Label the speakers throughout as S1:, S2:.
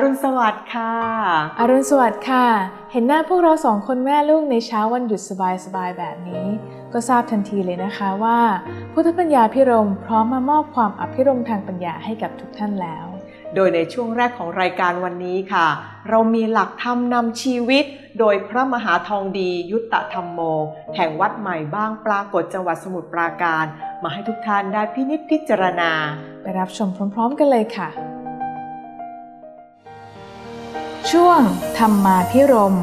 S1: รุณสวัสดิ์ค่ะ
S2: อรุณสวัสดิ์ค่ะ เห็นหน้าพวกเราสองคนแม่ลูกในเช้าวันหยุดสบายๆแบบนี้ ก็ทราบทันทีเลยนะคะว่า พุทธปัญญาพิรมพร้อมมามอบความอภิรมย์ทางปัญญาให้กับทุกท่านแล้ว
S1: โดยในช่วงแรกของรายการวันนี้ค่ะ เรามีหลักธรรมนำชีวิต โดยพระมหาทองดียุตตธรรมโม แห่งวัดใหม่บ้างปรากฏจังหวัดสมุทรปราการ มาให้ทุกท่านได้พินิจพิจารณา
S2: ไปรับชมพร้อม ๆ กันเลยค่ะ ช่วงธรรมาพิรม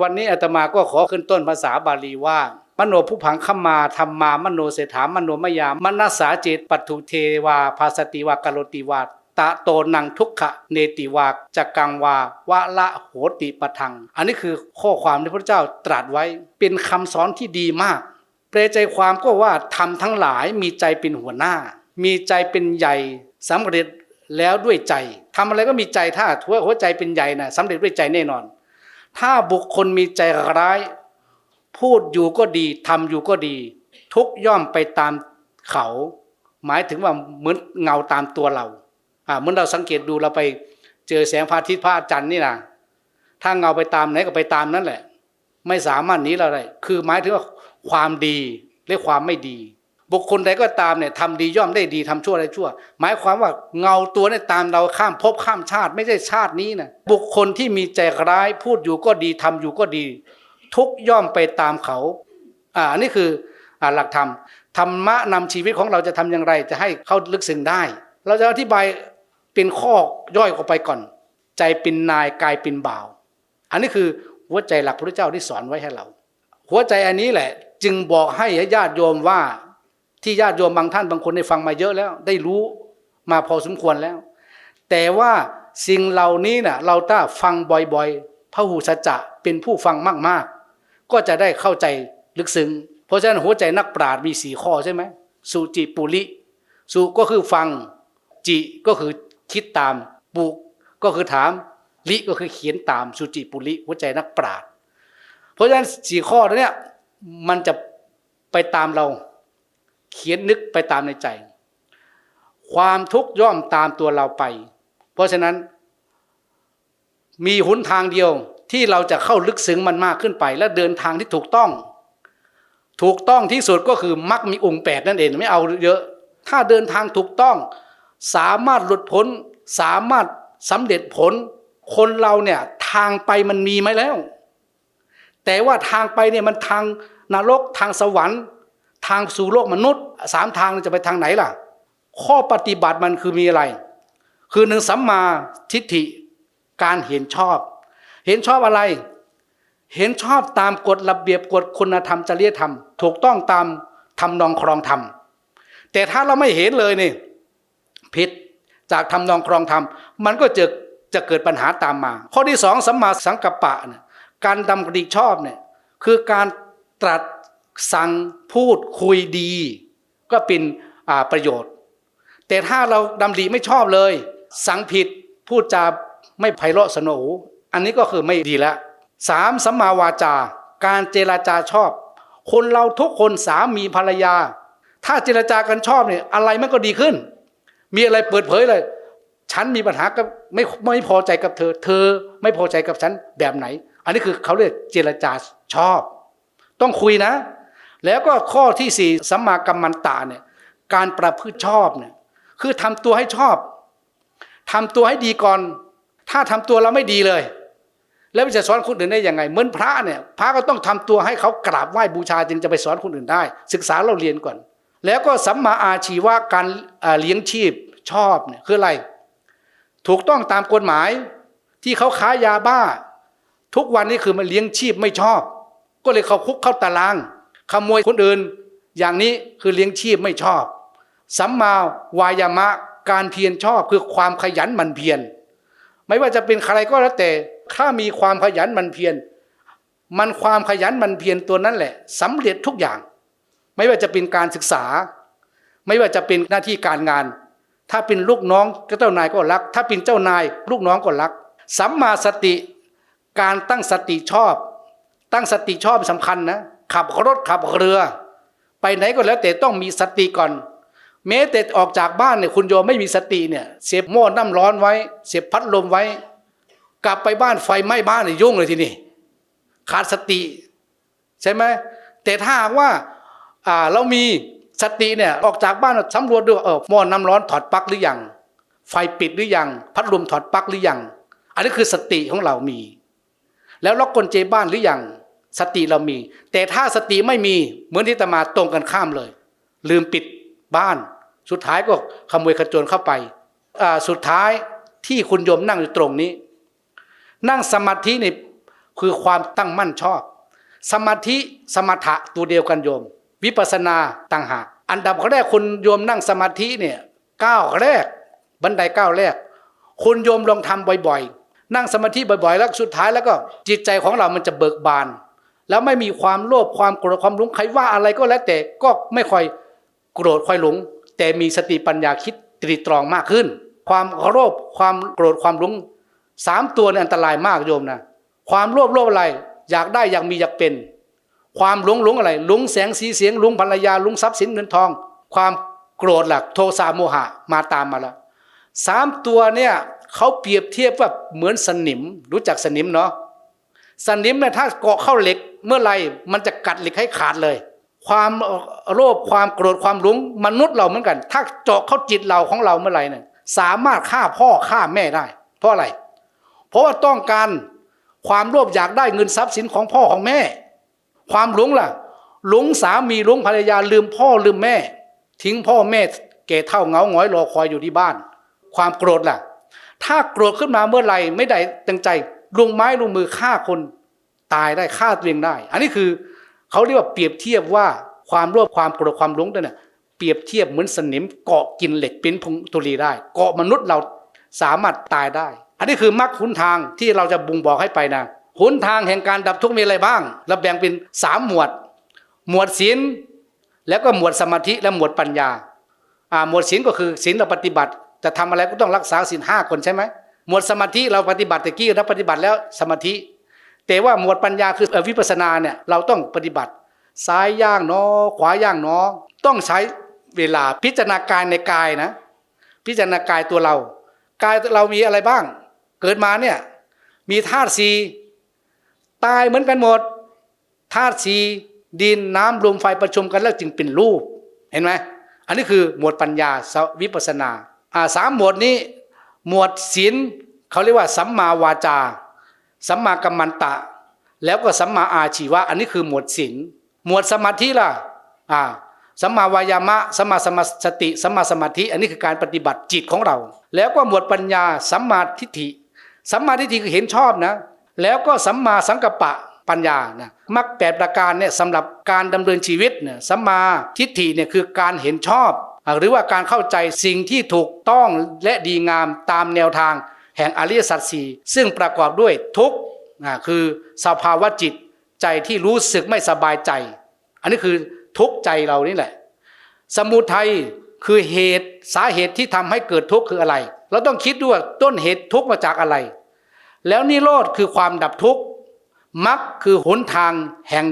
S3: วันนี้อาตมาก็ขอขึ้นต้นภาษาบาลีว่า มโนผู้ผังขมาธรรมามโนเศรษฐามโนมยามนัสสาจิตปัทุเทวาภาสติวากโรติวาตะโตนังทุกขะเนติวาจักกังวาวะละโหติปะทัง อันนี้คือข้อความที่พระเจ้าตรัสไว้เป็นคำสอนที่ดีมาก ปลใจความก็ว่าทำทั้งหลายมีใจเป็นหัวหน้า มีใจเป็นใหญ่สำเร็จแล้วด้วยใจทำอะไรก็มีใจถ้าทั่วหัวใจเป็นใหญ่นะสำเร็จด้วยใจแน่นอน ถ้าบุคคลมีใจร้าย พูดอยู่ก็ดีทำอยู่ก็ดี ทุกย่อมไปตามเขา หมายถึงว่าเหมือนเงาตามตัวเราอ่าเหมือนเราสังเกตดูเราไป เจอแสงพระอาทิตย์พระอาจันทร์นี่นะถ้าเงาไปตามไหนก็ไปตามนั่นแหละ ไม่สามารถหนีเราได้คือหมายถึงว่า ความดีและความไม่ดี บุคคลใดก็ตามเนี่ยทำดีย่อมได้ดีทำชั่วได้ชั่ว หมายความว่าเงาตัวเนี่ยตามเราข้ามภพข้ามชาติไม่ใช่ชาตินี้นะบุคคลที่มีใจร้ายพูดอยู่ก็ดีทำอยู่ก็ดี ทุกย่อมไปตามเขาอ่านนี้คืออหลักธรรมธรรมะนำชีวิตของเราจะทำอย่างไร จะให้เข้าลึกซึ้งได้ เราจะอธิบายเป็นข้อย่อยออกไปก่อน ใจเป็นนายกายเป็นบ่าว อันนี้คือหัวใจหลักพระเจ้าที่สอนไว้ให้เรา หัวใจอันนี้แหละ จึงบอกให้ญาติโยมว่าที่ญาติโยมบางท่านบางคนได้ฟังมาเยอะแล้ว ได้รู้มาพอสมควรแล้ว แต่ว่าสิ่งเหล่านี้น่ะเราถ้าฟังบ่อยๆพระหูสัจจะเป็นผู้ฟังมากๆ ก็จะได้เข้าใจลึกซึ้งเพราะฉะนั้นหัวใจนักปราชญ์มีสี่ข้อใช่ไหมสุจิปุริสุก็คือฟังจิก็คือคิดตามปุก็คือถามลิก็คือเขียนตามสุจิปุริหัวใจนักปราชญ์เพราะฉะนั้นสี่ข้อเนี้ย มันจะไปตามเรา เขียนนึกไปตามในใจ ความทุกข์ย่อมตามตัวเราไป เพราะฉะนั้น มีหนทางเดียวที่เราจะเข้าลึกซึ้งมันมากขึ้นไป และเดินทางที่ถูกต้อง ถูกต้องที่สุดก็คือมักมีองค์แปดนั่นเองไม่เอาเยอะ ถ้าเดินทางถูกต้อง สามารถหลุดพ้นสามารถสำเร็จผล คนเราเนี่ยทางไปมันมีไหมแล้ว แต่ว่าทางไปเนี่ยมันทาง นรกทางสวรรค์ ทางสู่โลกมนุษย์สามทางจะไปทางไหนล่ะ ข้อปฏิบัติมันคือมีอะไร คือหนึ่งสัมมาทิฏฐิการเห็นชอบ เห็นชอบอะไร เห็นชอบตามกฎระเบียบกฎคุณธรรมจริยธรรม ถูกต้องตามทำนองครองธรรมแต่ถ้าเราไม่เห็นเลยนี่ผิดจากทำนองครองธรรมมันก็จะจะเกิดปัญหาตามมา ข้อที่สองสัมมาสังกัปปะเนี่ยการดำริชอบเนี่ยคือการ ตรัสสั่งพูดคุยดี ก็เป็นประโยชน์ แต่ถ้าเราดำริไม่ชอบเลย สั่งผิดพูดจาไม่ไพเราะสนหูอันนี้ก็คือไม่ดีแล้วสามสัมมาวาจา การเจรจาชอบ คนเราทุกคนสามีภรรยา ถ้าเจรจากันชอบเนี่ยอะไรมันก็ดีขึ้น มีอะไรเปิดเผยเลย ฉันมีปัญหากับไม่ไม่พอใจกับเธอ เธอไม่พอใจกับฉันแบบไหน อันนี้คือเขาเรียกเจรจาชอบ ต้องคุยนะ แล้วก็ข้อที่สี่สัมมากัมมันตาเนี่ยการประพฤติชอบเนี่ยคือทำตัวให้ชอบทำตัวให้ดีก่อน ถ้าทำตัวเราไม่ดีเลย แล้วจะสอนคนอื่นได้ยังไง เหมือนพระเนี่ยพระก็ต้องทำตัวให้เขากราบไหว้บูชาจึงจะไปสอนคนอื่นได้ ศึกษาเราเรียนก่อน แล้วก็สัมมาอาชีวะการเอ่อเลี้ยงชีพชอบเนี่ยคืออะไร ถูกต้องตามกฎหมายที่เขาค้ายาบ้า ทุกวันนี้คือมันเลี้ยงชีพไม่ชอบ ก็เลยเขาคุกเข้าตาราง ขโมยคนอื่น อย่างนี้คือเลี้ยงชีพไม่ชอบ สัมมาวายามะการเพียรชอบคือความขยันหมั่นเพียรไม่ว่าจะเป็นใครก็แล้วแต่ถ้ามีความขยันหมั่นเพียรมันความขยันหมั่นเพียรตัวนั้นแหละสำเร็จทุกอย่าง ไม่ว่าจะเป็นการศึกษา ไม่ว่าจะเป็นหน้าที่การงาน ถ้าเป็นลูกน้องก็เจ้านายก็รัก ถ้าเป็นเจ้านาย ลูกน้องก็รักสัมมาสติ การตั้งสติชอบ ตั้งสติชอบสำคัญนะขับรถขับเรือ ไปไหนก็แล้วแต่ต้องมีสติก่อน แม้แต่ออกจากบ้านเนี่ยคุณโยมไม่มีสติเนี่ยเสียบหม้อน้ำร้อนไว้ เสียบพัดลมไว้ กลับไปบ้านไฟไหม้บ้านเนี่ยยุ่งเลยทีนี้ขาดสติ ใช่ไหมแต่ถ้าหากว่าอ่าเรามีสติเนี่ยออกจากบ้านสำรวจดูเออหม้อน้ำร้อนถอดปลั๊กหรือยังไฟปิดหรือยัง พัดลมถอดปลั๊กหรือยัง อันนี้คือสติของเรามี แล้วล็อกกลเจบ้านหรือยัง สติเรามี แต่ถ้าสติไม่มีเหมือนที่ตมาตรงกันข้ามเลย ลืมปิดบ้าน สุดท้ายก็ขโมยขจรเข้าไปสุดท้ายที่คุณโยมนั่งอยู่ตรงนี้ นั่งสมาธินี่คือความตั้งมั่นชอบ สมาธิสมถะตัวเดียวกันโยม วิปัสนาต่างหากอันดับแรกคุณโยมนั่งสมาธิเนี่ยก้าวแรก บันไดก้าวแรก คุณโยมลองทำบ่อยๆ นั่งสมาธิบ่อยๆ แล้วสุดท้ายแล้วก็จิตใจของเรามันจะเบิกบาน แล้วไม่มีความโลภความโกรธความหลงใครว่าอะไรก็แล้วแต่ก็ไม่ค่อยโกรธค่อยหลง แต่มีสติปัญญาคิดตรีตรองมากขึ้น ความโลภความโกรธความหลงสามตัวนี่อันตรายมากโยมนะความโลภโลภอะไร อยากได้อยากมีอยากเป็น ความหลงหลงอะไรหลงแสงสีเสียงหลงภรรยาหลงทรัพย์สินเงินทอง ความโกรธหลักโทสะโมหะมาตามมาแล้วสามตัวเนี่ยเขาเปรียบเทียบว่าเหมือนสนิม รู้จักสนิมเนาะ สนิมเนี่ยถ้าเกาะเข้าเหล็กเมื่อไรมันจะกัดเหล็กให้ขาดเลย ความโลภความโกรธความหลงมนุษย์เราเหมือนกัน ถ้าเจาะเข้าจิตเราของเราเมื่อไรเนี่ยสามารถฆ่าพ่อฆ่าแม่ได้ เพราะอะไร เพราะว่าต้องการความโลภอยากได้เงินทรัพย์สินของพ่อของแม่ ความหลงล่ะ หลงสามีหลงภรรยาลืมพ่อลืมแม่ ทิ้งพ่อแม่แก่เท่าเงาหงอยรอคอยอยู่ที่บ้าน ความโกรธล่ะ ถ้าโกรธขึ้นมาเมื่อไหร่ไม่ได้ตั้งใจ ลงไม้ลงมือฆ่าคนตายได้ฆ่าตัวเองได้ อันนี้คือเขาเรียกว่าเปรียบเทียบว่าความโลภความโกรธความหลงนั่นน่ะเปรียบเทียบเหมือนสนิมเกาะกินเหล็กปิ้นพงตุลีได้ เกาะมนุษย์เราสามารถตายได้ อันนี้คือมรรคหุนทางที่เราจะบ่งบอกให้ไปนะหุนทางแห่งการดับทุกข์มีอะไรบ้างเราแบ่งเป็นสามหมวด หมวดศีลแล้วก็หมวดสมาธิและหมวดปัญญาหมวดศีลก็คือศีลเราปฏิบัติ จะทำอะไรก็ต้องรักษาศีลห้าคนใช่ไหม หมวดสมาธิเราปฏิบัติตะกี้เราปฏิบัติแล้วสมาธิ แต่ว่าหมวดปัญญาคืออวิปัสสนาเนี่ยเราต้องปฏิบัติ ซ้ายย่างเนอขวาย่างเนอต้องใช้เวลาพิจารณากายในกายนะ พิจารณากายตัวเรากายเรามีอะไรบ้าง เกิดมาเนี่ยมีธาตุสีตายเหมือนกันหมดธาตุสีดินน้ำลมไฟประชุมกันแล้วจึงเป็นรูปเห็นไหมอันนี้คือหมวดปัญญาสวิปัสสนาอ่าสามหมวดนี้ หมวดศีลเขาเรียกว่าสัมมาวาจา สัมมากัมมันตะ แล้วก็สัมมาอาชีวะ อันนี้คือหมวดศีลหมวดสมาธิล่ะอ่าสัมมาวายามะสัมมาสมาสติสัมมาสมาธิ อันนี้คือการปฏิบัติจิตของเรา แล้วก็หมวดปัญญาสัมมาทิฏฐิสัมมาทิฏฐิคือเห็นชอบนะ แล้วก็สัมมาสังกัปปะปัญญานะมรรคแปดประการเนี่ยสำหรับการดำเนินชีวิตเนี่ยสัมมาทิฏฐิเนี่ยคือการเห็นชอบ หรือว่าการเข้าใจสิ่งที่ถูกต้องและดีงามตามแนวทาง แห่งอริยสัจสี่ซึ่งประกอบด้วยทุกข์คือสภาวะจิตใจที่รู้สึกไม่สบายใจ อันนี้คือทุกข์ใจเรานี่แหละ สมุทัยคือเหตุสาเหตุที่ทำให้เกิดทุกข์คืออะไร เราต้องคิดด้วยว่าต้นเหตุทุกข์มาจากอะไร แล้วนิโรธคือความดับทุกข์มรรคคือหนทางแห่ง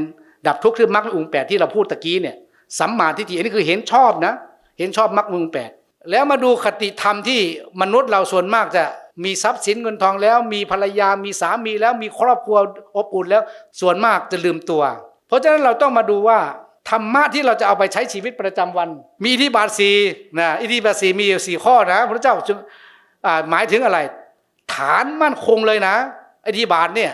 S3: ดับทุกข์คือมรรคองค์แปดที่เราพูดตะกี้เนี่ยสัมมาทิฏฐิอันนี้คือเห็นชอบนะ เห็นชอบมรรคองแปดแล้วมาดูคติธรรมที่มนุษย์เราส่วนมากจะมีทรัพย์สินเงินทองแล้ว มีภรรยามีสามีแล้วมีครอบครัวอบอุ่นแล้วส่วนมากจะลืมตัว เพราะฉะนั้นเราต้องมาดูว่าธรรมะที่เราจะเอาไปใช้ชีวิตประจำวัน มีอิทธิบาทสีนะอิทธิบาทสีมีอยู่สี่ข้อนะ พระเจ้าจึงหมายถึงอะไร ฐานมั่นคงเลยนะอิทธิบาทเนี่ย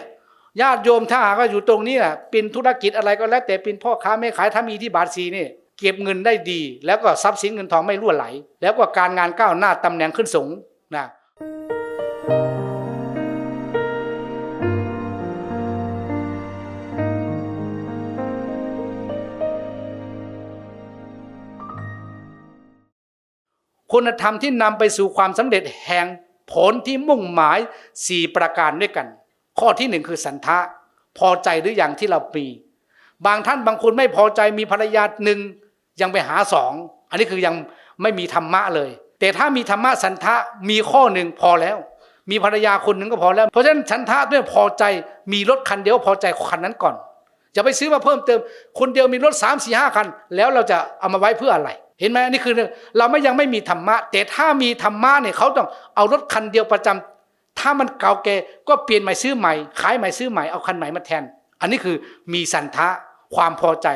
S3: ญาติโยมถ้าหากว่าอยู่ตรงนี้นะเป็นธุรกิจอะไรก็แล้วแต่เป็นพ่อค้าแม่ขายถ้ามีอิทธิบาทสีนี่ เก็บเงินได้ดี แล้วก็ทรัพย์สินเงินทองไม่รั่วไหล แล้วก็การงานก้าวหน้าตำแหน่งขึ้นสูงนะคุณธรรมที่นำไปสู่ความสำเร็จแห่งผลที่มุ่งหมาย 4 ประการด้วยกัน ข้อที่หนึ่งคือสันทะพอใจหรืออย่างที่เรามีบางท่านบางคนไม่พอใจมีภรรยาหนึ่ง ยังไปหาสองอันนี้คือยังไม่มีธรรมะเลย แต่ถ้ามีธรรมะสันทะมีข้อหนึ่งพอแล้ว มีภรรยาคนหนึ่งก็พอแล้ว เพราะฉะนั้นสันทะด้วยพอใจมีรถคันเดียวพอใจคันนั้นก่อนจะไปซื้อมาเพิ่มเติม คนเดียวมีรถ3ามสี่ห้าคัน แล้วเราจะเอามาไว้เพื่ออะไร เห็นไหมอันนี่คือเราไม่ยังไม่มีธรรมะ แต่ถ้ามีธรรมะเนี่ยเขาต้องเอารถคันเดียวประจำถ้ามันเก่าแก่ก็เปลี่ยนใหม่ซื้อใหม่ ขายใหม่ซื้อใหม่เอาคันใหม่มาแทน อันนี้คือมีสันทะความพอใจ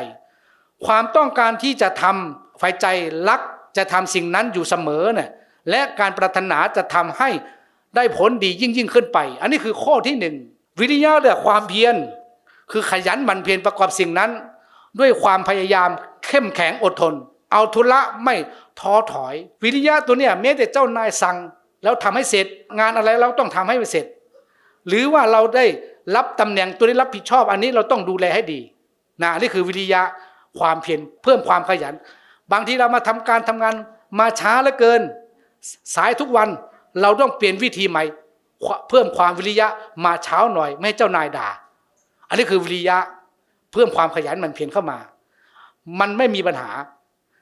S3: ความต้องการที่จะทำไฟใจรักจะทำสิ่งนั้นอยู่เสมอเนี่ยและการปรารถนาจะทำให้ได้ผลดียิ่งยิ่งขึ้นไป อันนี้คือข้อที่หนึ่งวิริยะเนี่ยความเพียร คือขยันหมั่นเพียรประกอบสิ่งนั้น ด้วยความพยายามเข้มแข็งอดทน เอาทุละไม่ท้อถอย วิริยะตัวเนี้ยแม้แต่เจ้านายสั่งแล้วทำให้เสร็จ งานอะไรเราต้องทำให้เสร็จ หรือว่าเราได้รับตำแหน่งตัวนี้รับผิดชอบอันนี้เราต้องดูแลให้ดีนะนี่คือวิริยะ ความเพียรเพิ่มความขยัน บางทีเรามาทำการทำงานมาช้าเหลือเกิน สายทุกวันเราต้องเปลี่ยนวิธีใหม่ เพิ่มความวิริยะมาเช้าหน่อย ไม่ให้เจ้านายด่า อันนี้คือวิริยะเพิ่มความขยันมันเพียรเข้ามา มันไม่มีปัญหา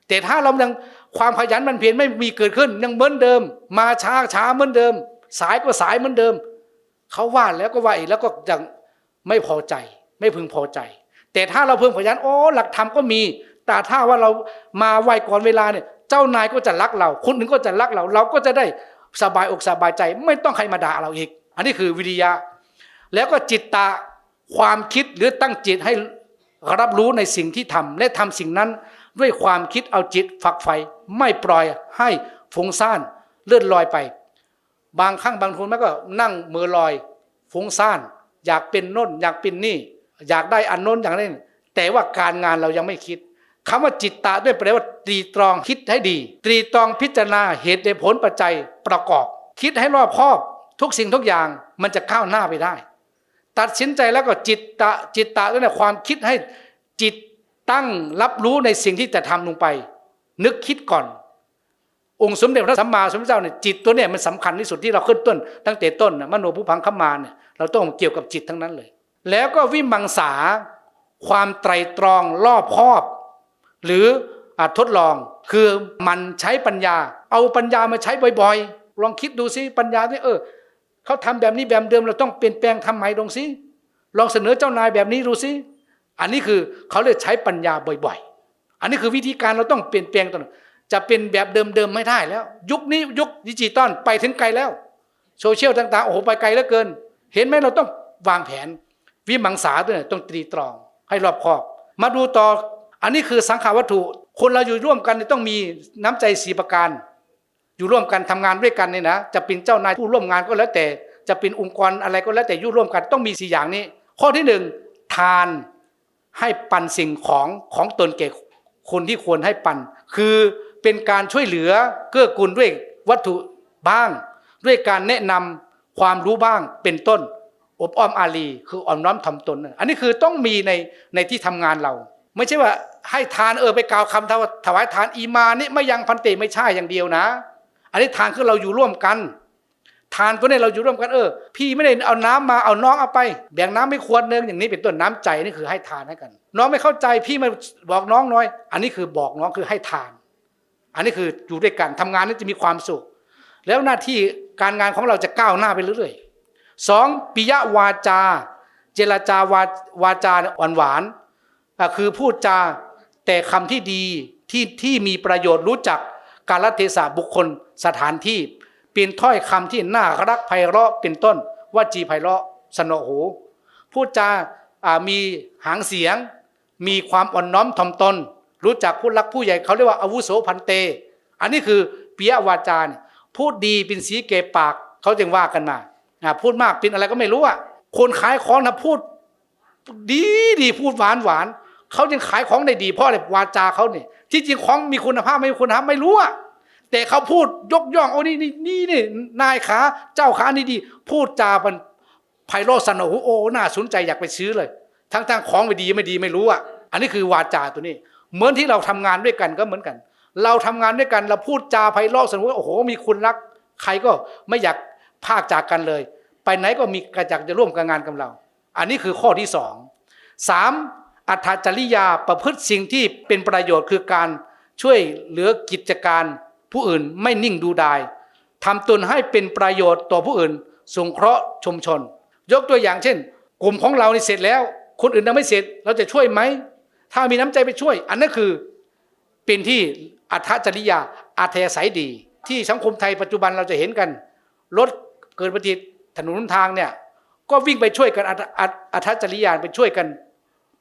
S3: แต่ถ้าเรายังความขยันมันเพียรไม่มีเกิดขึ้น ยังเหมือนเดิม มาช้าช้าเหมือนเดิม สายก็สายเหมือนเดิมเขาว่าแล้วก็ว่าอีกแล้วก็ยังไม่พอใจ ไม่พึงพอใจ แต่ถ้าเราเพิ่มขยันโอ้หลักธรรมก็มี แต่ถ้าว่าเรามาไวก่อนเวลาเนี่ย เจ้านายก็จะรักเรา คนอื่นก็จะรักเรา เราก็จะได้สบายอกสบายใจ ไม่ต้องใครมาด่าเราอีก อันนี้คือวิริยะ แล้วก็จิตตาความคิดหรือตั้งจิตให้รับรู้ในสิ่งที่ทำและทำสิ่งนั้นด้วยความคิดเอาจิตฝักใฝ่ไม่ปล่อยให้ฟุ้งซ่านเลื่อนลอยไป บางครั้งบางคนมันก็นั่งมือลอยฟุ้งซ่าน อยากเป็นโน้นอยากเป็นนี่ อยากได้อันโน้นอย่างนี้แต่ว่าการงานเรายังไม่คิดคำว่าจิตตาด้วยแปลว่าตรีตรองคิดให้ดี ตรีตรองพิจารณาเหตุในผลปัจจัยประกอบ คิดให้รอบคอบ ทุกสิ่งทุกอย่างมันจะก้าวหน้าไปได้ ตัดสินใจแล้วก็จิตตะจิตตะนั่นแหละความคิดให้จิตตั้งรับรู้ในสิ่งที่จะทำลงไป นึกคิดก่อน องค์สมเด็จพระสัมมาสัมพุทธเจ้าเนี่ยจิตตัวเนี่ยมันสำคัญที่สุดที่เราขึ้นต้น ตั้งแต่ต้นนะมโนภูพังขมาเนี่ยเราต้องเกี่ยวกับจิตทั้งนั้นเลย แล้วก็วิมังสา ความไตรตรองรอบคอบ หรืออทดลองคือมันใช้ปัญญา เอาปัญญามาใช้บ่อยๆ ลองคิดดูซิปัญญาที่เออเขาทำแบบนี้แบบเดิมเราต้องเปลี่ยนแปลงทำใหม่ลงซิลองเสนอเจ้านายแบบนี้ดูซิอันนี้คือเขาเรียใช้ปัญญาบ่อย ๆ อันนี้คือวิธีการเราต้องเปลี่ยนแปลงตลอดจะเป็นแบบเดิมๆไม่ได้แล้ว ยุคนี้ยุคดิจิตอลไปถึงไกลแล้ว โซเชียลต่างๆโอ้โหไปไกลเหลือเกิน เห็นไหมเราต้องวางแผน วิมังสาด้วยเนี่ยต้องตรีตรองให้รอบคอบ มาดูต่ออันนี้คือสังขารวัตถุ คนเราอยู่ร่วมกันต้องมีน้ำใจสีประการ อยู่ร่วมกันทำงานด้วยกันเนี่ยนะจะเป็นเจ้านายผู้ร่วมงานก็แล้วแต่ จะเป็นองค์กรอะไรก็แล้วแต่อยู่ร่วมกันต้องมีสี่อย่างนี้ ข้อที่หนึ่งทานให้ปันสิ่งของของตนแก่คนที่ควรให้ปัน คือเป็นการช่วยเหลือเกื้อกูลด้วยวัตถุบ้าง ด้วยการแนะนำความรู้บ้างเป็นต้น อบอ้อมอารีคืออ่อนน้อมทำตน อันนี้คือต้องมีในในที่ทำงานเรา ไม่ใช่ว่าให้ทานเออไปกล่าวคำถวายทานอีมานี่ไม่ยังพันเตไม่ใช่อย่างเดียวนะ อันนี้ทานคือเราอยู่ร่วมกัน ทานตัวนี้เราอยู่ร่วมกันเออ พี่ไม่ได้เอาน้ำมาเอาน้องเอาไป แบ่งน้ำไม่ควรเนึงอย่างนี้เป็นต้นน้ำใจนี่คือให้ทานให้กัน น้องไม่เข้าใจพี่มาบอกน้องน้อย อันนี้คือบอกน้องคือให้ทาน อันนี้คืออยู่ด้วยกันทำงานนี่จะมีความสุข แล้วหน้าที่การงานของเราจะก้าวหน้าไปเรื่อยๆ สองปิยวาจา เจรจาวาวาจาอ่อนหวานคือพูดจาแต่คำที่ดีที่ที่มีประโยชน์รู้จักการลเทศะบุคคลสถานที่ เป็นถ้อยคำที่น่ารักไพเราะเป็นต้นว่าจีไพเราะสนอหูพูดจามีหางเสียง มีความอ่อนน้อมถ่อมตน รู้จักผู้รักผู้ใหญ่เขาเรียกว่าอาวุโสพันเต อันนี้คือปิยวาจาพูดดีเป็นสีเกปากเขาจึงว่ากันมา อ่าพูดมากเป็นอะไรก็ไม่รู้อะคนขายของนะพูด ดีดีพูดหวานหวานเขาจึงขายของได้ดีเพราะอะไรวาจาเขาเนี่ยที่จริงของมีคุณภาพไม่มีคุณภาพไม่รู้อะแต่เขาพูดยกย่องโอ้นี่นี่นี่นี่นายขาเจ้าขานี่ดี พูดจาเป็นไพเราะสนอหูโอ้น่าสนใจอยากไปซื้อเลย ทั้งทางของไม่ดีไม่ดีไม่รู้อะอันนี้คือวาจาตัวนี้ เหมือนที่เราทำงานด้วยกันก็เหมือนกัน เราทำงานด้วยกันเราพูดจาไพเราะสนอหูโอ้โหมีคุณรัก ใครก็ไม่อยาก พากจากกันเลย ไปไหนก็มีกระจักจะร่วมกับงานกับเรา อันนี้คือข้อที่สองสามอัตจริยาประพฤติสิ่งที่เป็นประโยชน์คือการช่วยเหลือกิจการผู้อื่นไม่นิ่งดูดายทำตนให้เป็นประโยชน์ต่อผู้อื่น สงเคราะห์ชุมชน ยกตัวอย่างเช่น กลุ่มของเรานี่เสร็จแล้ว คนอื่นยังไม่เสร็จเราจะช่วยไหม ถ้ามีน้ำใจไปช่วย อันนั้นคือเป็นที่อัธจริยาอัธยาศัยดี ที่สังคมไทยปัจจุบันเราจะเห็นกันรถ เกิดอุบัติเหตุถนนหนทางเนี่ย ก็วิ่งไปช่วยกันอัธอัธอัธจริยานไปช่วยกัน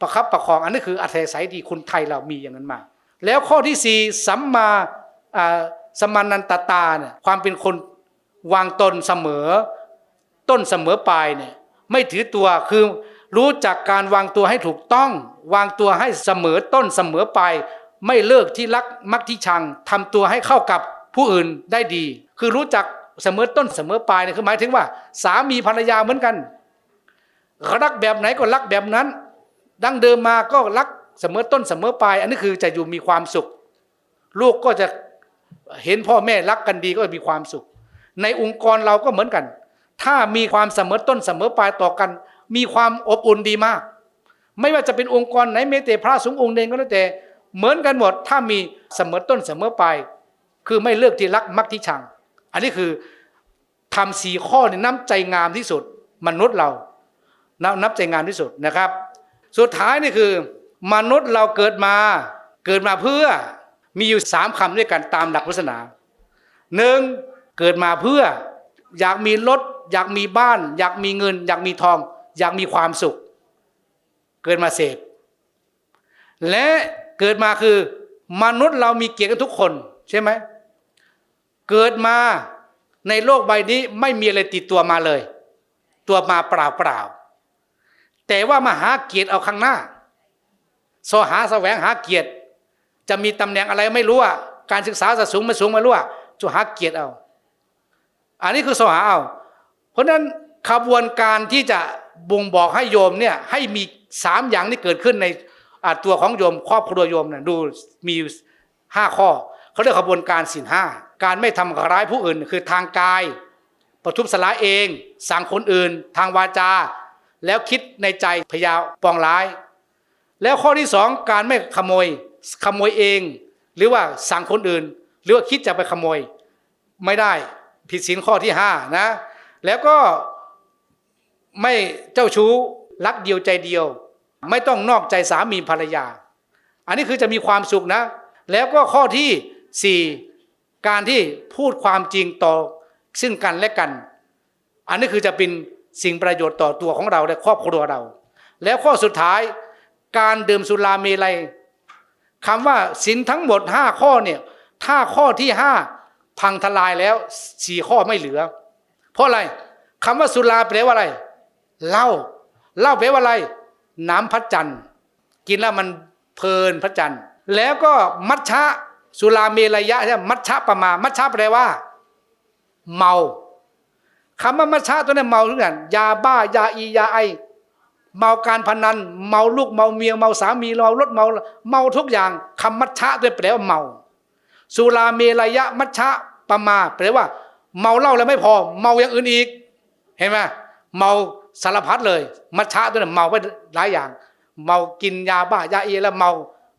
S3: ประคับประคอง อันนั้คืออัธยาศัยดีคนไทยเรามีอย่างนั้นมา แล้วข้อที่สี่สัมมาสมมานันตตาเนี่ยความเป็นคนวางตนเสมอ ต้นเสมอปลายเนี่ยไม่ถือตัวคือรู้จักการวางตัวให้ถูกต้อง วางตัวให้เสมอต้นเสมอปลายไม่เลิกที่รักมักที่ชังทำตัวให้เข้ากับผู้อื่นได้ดี คือรู้จัก เสมอต้นเสมอปลายเนี่ยคือหมายถึงว่า สามีภรรยาเหมือนกันรักแบบไหนก็รักแบบนั้น ดั้งเดิมมาก็รักเสมอต้นเสมอปลาย อันนี้คือจะอยู่มีความสุข ลูกก็จะเห็นพ่อแม่รักกันดีก็มีความสุข ในองค์กรเราก็เหมือนกัน ถ้ามีความเสมอต้นเสมอปลายต่อกัน มีความอบอุ่นดีมาก ไม่ว่าจะเป็นองค์กรไหนแม้แต่พระสงฆ์องค์เดนก็แล้วแต่ เหมือนกันหมด ถ้ามีเสมอต้นเสมอปลาย คือไม่เลือกที่รักมักที่ชัง อันนี้คือทำสี่ข้อเนี่ยน้ำใจงามที่สุด มนุษย์เรานนับใจงามที่สุดนะครับ สุดท้ายนี่คือ มนุษย์เราเกิดมาเกิดมาเพื่อมีอยู่สามคำด้วยกันตามหลักพุทธศาสนาหนึ่งเกิดมาเพื่ออยากมีรถอยากมีบ้าน อยากมีเงิน อยากมีทอง อยากมีความสุข เกิดมาเสพและเกิดมาคือ มนุษย์เรามีเกียรติกันทุกคนใช่ไหม เกิดมาในโลกใบนี้ไม่มีอะไรติดตัวมาเลย ตัวมาเปล่าเปล่าแต่ว่ามาหาเกียรติเอาข้างหน้าสหาแสวงหาเกียรติ จะมีตำแหน่งอะไรไม่รู้อะการศึกษาจะสูงไม่สูงไม่รู้อะจะหาเกียรติเอา อันนี้คือสหาเอา เพราะฉะนั้นขบวนการที่จะบ่งบอกให้โยมเนี่ยให้มีสามอย่างที่เกิดขึ้นในตัวของโยมครอบครัวโยมเนี่ยดูมีห้าข้อเขาเรียกขบวนการสินห้า การไม่ทำร้ายผู้อื่น คือทางกาย ประทุษร้ายเอง สั่งคนอื่น ทางวาจา แล้วคิดในใจพยาปองร้าย แล้วข้อที่สองการไม่ขโมยขโมยเอง หรือว่าสั่งคนอื่น หรือว่าคิดจะไปขโมย ไม่ได้ผิดศีลข้อที่ห้านะ แล้วก็ไม่เจ้าชู้รักเดียวใจเดียว ไม่ต้องนอกใจสามีภรรยา อันนี้คือจะมีความสุขนะ แล้วก็ข้อที่สี่ การที่พูดความจริงต่อซึ่งกันและกัน อันนี้คือจะเป็นสิ่งประโยชน์ต่อตัวของเราและครอบครัวเรา แล้วข้อสุดท้ายการดื่มสุราเมลัยคำว่าสินทั้งหมดห้าข้อเนี่ยถ้าข้อที่ห้าพังทลายแล้วสี่ข้อไม่เหลือ เพราะอะไรคำว่าสุราแปลว่าอะไรเหล้าเหล้าแปลว่าอะไร น้ำพระจันทร์กินแล้วมันเพลินพระจันทร์แล้วก็มัชชะ สุราเมรยะใช่มัชชะประมา มัชชะแปลว่า เมาคำว่ามัชชะตัวนี้เมาทุกอย่างยาบ้ายาอียาไอ เมาการพนัน เมาลูกเมาเมียเมาสามีเมารถเมา เมาทุกอย่างคำมัชชะตัวแปลว่าเมา สุราเมรยะมัชชะปมาแปลว่า เมาเหล้าแล้วไม่พอ เมาอย่างอื่นอีก เห็นไหมเมาสารพัดเลย มัชชะตัวนั้เมาไปหลายอย่าง เมากินยาบ้ายาเอแล้วเมา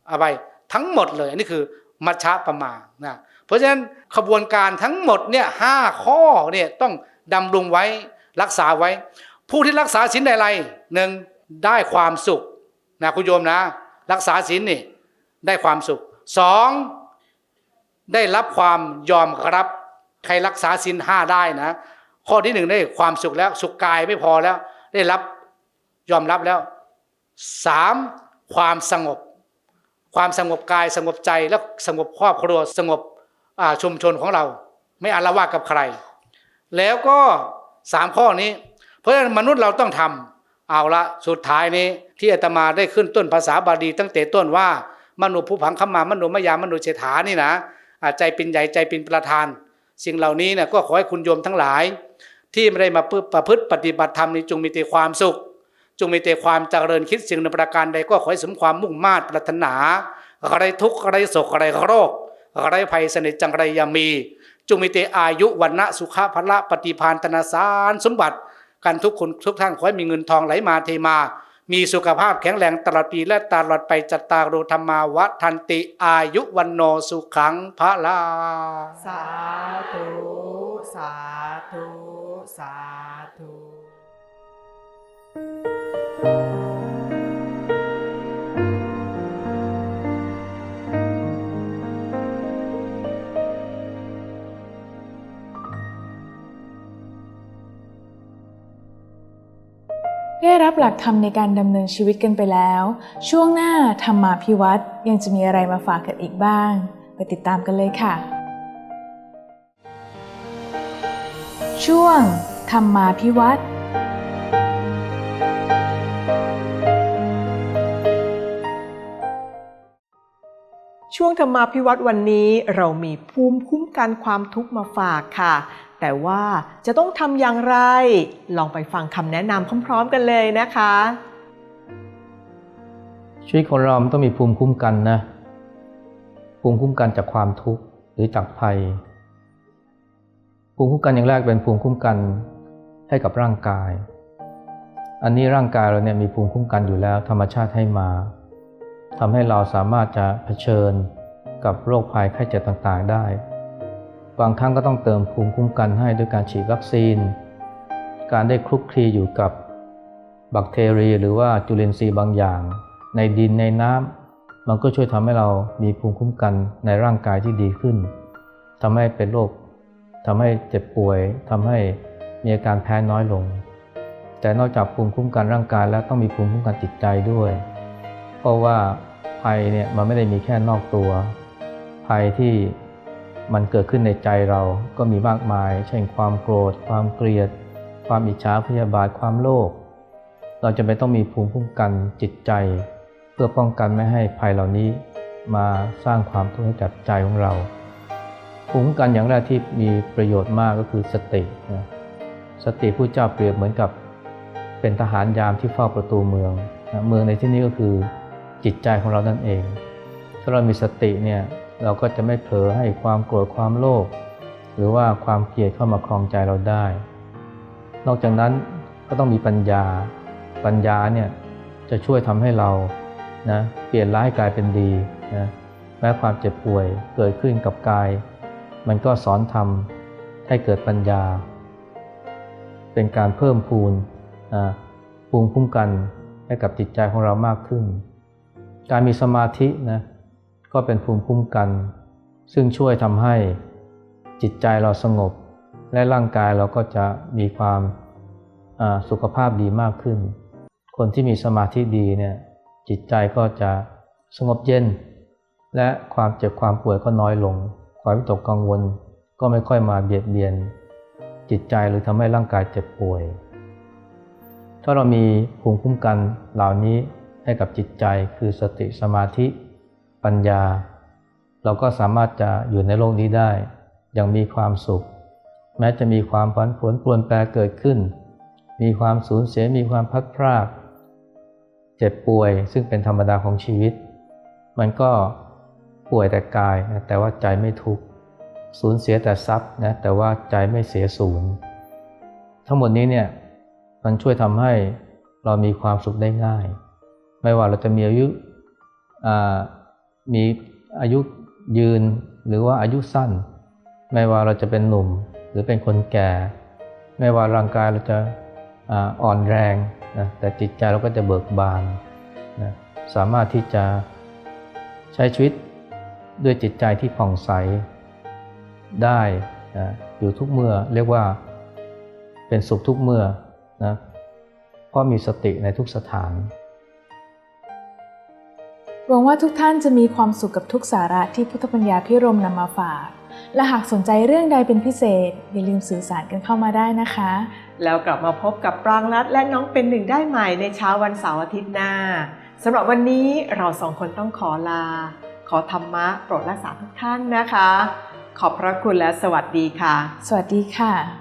S3: อะไรทั้งหมดเลยอันนี้คือ มัชชะประมานะเพราะฉะนั้นขบวนการทั้งหมดเนี่ยห้าข้อเนี่ยต้องดำรงไว้รักษาไว้ ผู้ที่รักษาศีลใดไรหนึ่งได้ความสุขนะคุณโยมนะ รักษาศีลนี่ได้ความสุขสองได้รับความยอมรับใครรักษาศีลห้าได้นะ ข้อที่หนึ่งได้ความสุขแล้วสุขกายไม่พอแล้ว ได้รับยอมรับแล้วสามความสงบ ความสงบกายสงบใจและสงบครอบครัวสงบชุมชนของเรา ไม่อาละวาดกับใคร แล้วก็สามข้อนี้ เพราะฉะนั้นมนุษย์เราต้องทำเอาละสุดท้ายนี้ที่อาตมาได้ขึ้นต้นภาษาบาลีตั้งแต่ต้นว่ามนุษย์ผู้ผังขมามนุษย์มยามนุษย์เฉถานี่นะใจเป็นใหญ่ใจเป็นประธาน สิ่งเหล่านี้เนี่ยก็ขอให้คุณโยมทั้งหลาย ที่ไม่ได้มาประพฤติปฏิบัติธรรมนี้จงมีแต่ความสุข จงมีแต่ความเจริญคิดสิ่งในประการใดก็ขอให้สมความมุ่งมา่ปรารถนาอะไรทุกข์อะไรโศกอะไรโรคอะไรภัยสนิทจังไรยามี จงมีแต่อายุวันนะสุขะพละปฏิพานตนาสารสมบัติกันทุกคนทุกท่านขอให้มีเงินทองไหลมาเทมา มีสุขภาพแข็งแรงตลอดปีและตลอดไปจัตตารโรธรรมาวันติอายุวันโนสุขังพระลา
S1: สาธุสาธุสาธุ
S2: ได้รับหลักธรรมในการดำเนินชีวิตกันไปแล้ว ช่วงหน้าธรรมาพิวัตรยังจะมีอะไรมาฝากกันอีกบ้าง ไปติดตามกันเลยค่ะ ช่วงธรรมาพิวัตร
S1: ช่วงธรรมาพิวัตรวันนี้เรามีภูมิคุ้มกันความทุกข์มาฝากค่ะ แต่ว่าจะต้องทำอย่างไร ลองไปฟังคำแนะนำพร้อมๆกันเลยนะคะ
S4: ชีวิตของเราต้องมีภูมิคุ้มกันนะ ภูมิคุ้มกันจากความทุกข์หรือจากภัย ภูมิคุ้มกันอย่างแรกเป็นภูมิคุ้มกันให้กับร่างกาย อันนี้ร่างกายเราเนี่ยมีภูมิคุ้มกันอยู่แล้ว ธรรมชาติให้มาทำให้เราสามารถจะเผชิญกับโรคภัยไข้เจ็บต่างๆได้ บางครั้งก็ต้องเติมภูมิคุ้มกันให้ด้วยการฉีดวัคซีน การได้คลุกคลีอยู่กับแบคทีเรีย หรือว่าจุลินทรีย์บางอย่าง ในดินในน้ำมันก็ช่วยทำให้เรามีภูมิคุ้มกันในร่างกายที่ดีขึ้นทำให้เป็นโรคทำให้เจ็บป่วยทำให้มีอาการแพ้น้อยลง แต่นอกจากภูมิคุ้มกันร่างกายแล้วต้องมีภูมิคุ้มกันจิตใจด้วย เพราะว่าภัยเนี่ยมันไม่ได้มีแค่นอกตัว ภัยที่ มันเกิดขึ้นในใจเราก็มีมากมาย เช่นความโกรธ ความเกลียด ความอิจฉาพยาบาทความโลภเราจะไม่ต้องมีภูมิคุ้มกันจิตใจ เพื่อป้องกันไม่ให้ภัยเหล่านี้มาสร้างความทุกข์ให้กับใจของเราภูมิคุ้มกันอย่างแรกที่มีประโยชน์มากก็คือสตินะสติผู้เจ้าเปรียบเหมือนกับเป็นทหารยามที่เฝ้าประตูเมืองนะเมืองในที่นี้ก็คือจิตใจของเรานั่นเอง ถ้าเรามีสติเนี่ย เราก็จะไม่เผลอให้ความโกรธความโลภหรือว่าความเกลียดเข้ามาครองใจเราได้ นอกจากนั้นก็ต้องมีปัญญา ปัญญาเนี่ยจะช่วยทำให้เรานะเปลี่ยนร้ายกลายเป็นดีนะแม้ความเจ็บป่วยเกิดขึ้นกับกาย มันก็สอนทำให้เกิดปัญญา เป็นการเพิ่มพูนนะภูมิคุ้มกันให้กับจิตใจของเรามากขึ้น การมีสมาธินะ ก็เป็นภูมิคุ้มกัน ซึ่งช่วยทำให้จิตใจเราสงบ และร่างกายเราก็จะมีความสุขภาพดีมากขึ้น คนที่มีสมาธิดีเนี่ยจิตใจก็จะสงบเย็น และความเจ็บความป่วยก็น้อยลง ความวิตกกังวลก็ไม่ค่อยมาเบียดเบียน จิตใจหรือทำให้ร่างกายเจ็บป่วย ถ้าเรามีภูมิคุ้มกันเหล่านี้ให้กับจิตใจคือสติสมาธิ ปัญญา เราก็สามารถจะอยู่ในโลกนี้ได้ อย่างมีความสุข แม้จะมีความผันผวนปรวนแปรเกิดขึ้น มีความสูญเสียมีความพัดพราก เจ็บป่วยซึ่งเป็นธรรมดาของชีวิต มันก็ป่วยแต่กายนะแต่ว่าใจไม่ทุกข์สูญเสียแต่ทรัพย์นะแต่ว่าใจไม่เสียสูญทั้งหมดนี้เนี่ยมันช่วยทำให้เรามีความสุขได้ง่าย ไม่ว่าเราจะมีอายุอ่า มีอายุยืนหรือว่าอายุสั้น ไม่ว่าเราจะเป็นหนุ่มหรือเป็นคนแก่ ไม่ว่าร่างกายเราจะอ่าอ่อนแรงนะแต่จิตใจเราก็จะเบิกบานนะสามารถที่จะใช้ชีวิตด้วยจิตใจที่ผ่องใสได้นะอยู่ทุกเมื่อเรียกว่าเป็นสุขทุกเมื่อนะเพราะมีสติในทุกสถาน
S2: หวังว่าทุกท่านจะมีความสุขกับทุกสาระที่พุทธปัญญาพิรมนำมาฝาก และหากสนใจเรื่องใดเป็นพิเศษ อย่าลืมสื่อสารกันเข้ามาได้นะคะ
S1: แล้วกลับมาพบกับปรางรัตและน้องเป็นหนึ่งได้ใหม่ในเช้าวันเสาร์อาทิตย์หน้าสำหรับวันนี้เราสองคนต้องขอลา ขอธรรมะโปรดรักษาทุกท่านนะคะ ขอบพระคุณและสวัสดีค่ะ
S2: สวัสดีค่ะ